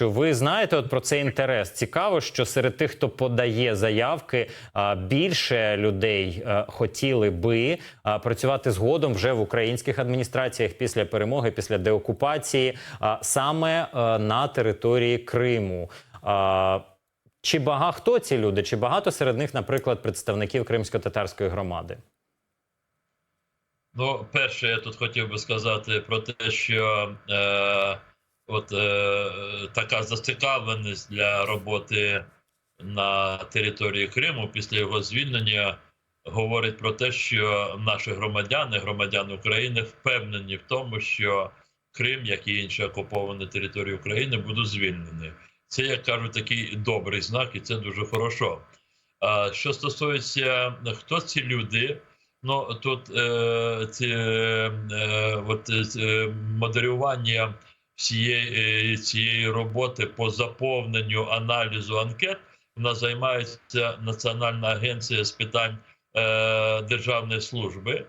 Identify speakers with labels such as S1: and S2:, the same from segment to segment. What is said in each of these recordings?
S1: Що ви знаєте от про цей інтерес? Цікаво, що серед тих, хто подає заявки, більше людей хотіли би працювати згодом вже в українських адміністраціях після перемоги, після деокупації, саме на території Криму. Чи багато хто ці люди? Чи багато серед них, наприклад, представників кримсько-татарської громади?
S2: Ну, перше, я тут хотів би сказати про те, що е, от е, така зацікавленість для роботи на території Криму після його звільнення говорить про те, що наші громадяни, громадяни України, впевнені в тому, що Крим, як і інші окуповані території України, будуть звільнені. Це, як кажуть, такий добрий знак, і це дуже хорошо. А що стосується хто ці люди, Ну тут е, ці, е, от, е, моделювання всієї е, цієї роботи по заповненню аналізу анкет вона займається Національна агенція з питань е, державної служби,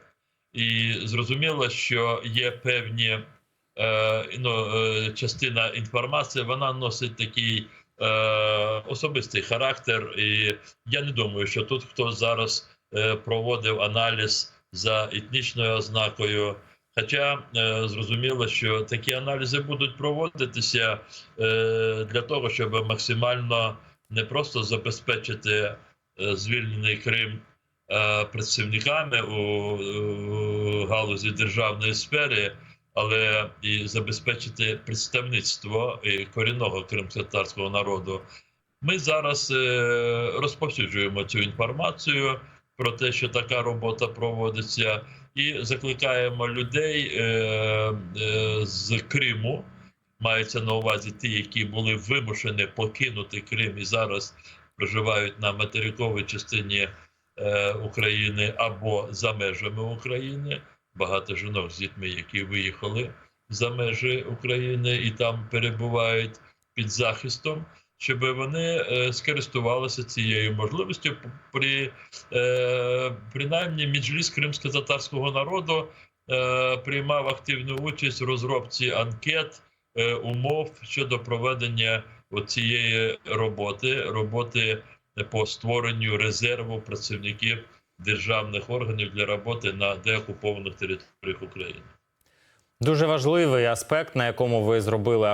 S2: і зрозуміло, що є певні е, ну, е, частина інформації, вона носить такий е, особистий характер, і я не думаю, що тут хто зараз е, проводив аналіз за етнічною ознакою. Хоча е, зрозуміло, що такі аналізи будуть проводитися е, для того, щоб максимально не просто забезпечити е, звільнений Крим е, працівниками у, у галузі державної сфери, але і забезпечити представництво корінного кримськотарського народу. Ми зараз е, розповсюджуємо цю інформацію про те, що така робота проводиться, і закликаємо людей е, е, з Криму. Мається на увазі ті, які були вимушені покинути Крим і зараз проживають на материковій частині е, України або за межами України. Багато жінок з дітьми, які виїхали за межі України і там перебувають під захистом, щоб вони е, скористувалися цією можливістю при е, принаймні Меджліс кримсько-татарського народу е, приймав активну участь в розробці анкет умов щодо проведення цієї роботи, роботи по створенню резерву працівників державних органів для роботи на деокупованих територіях України.
S1: Дуже важливий аспект, на якому ви зробили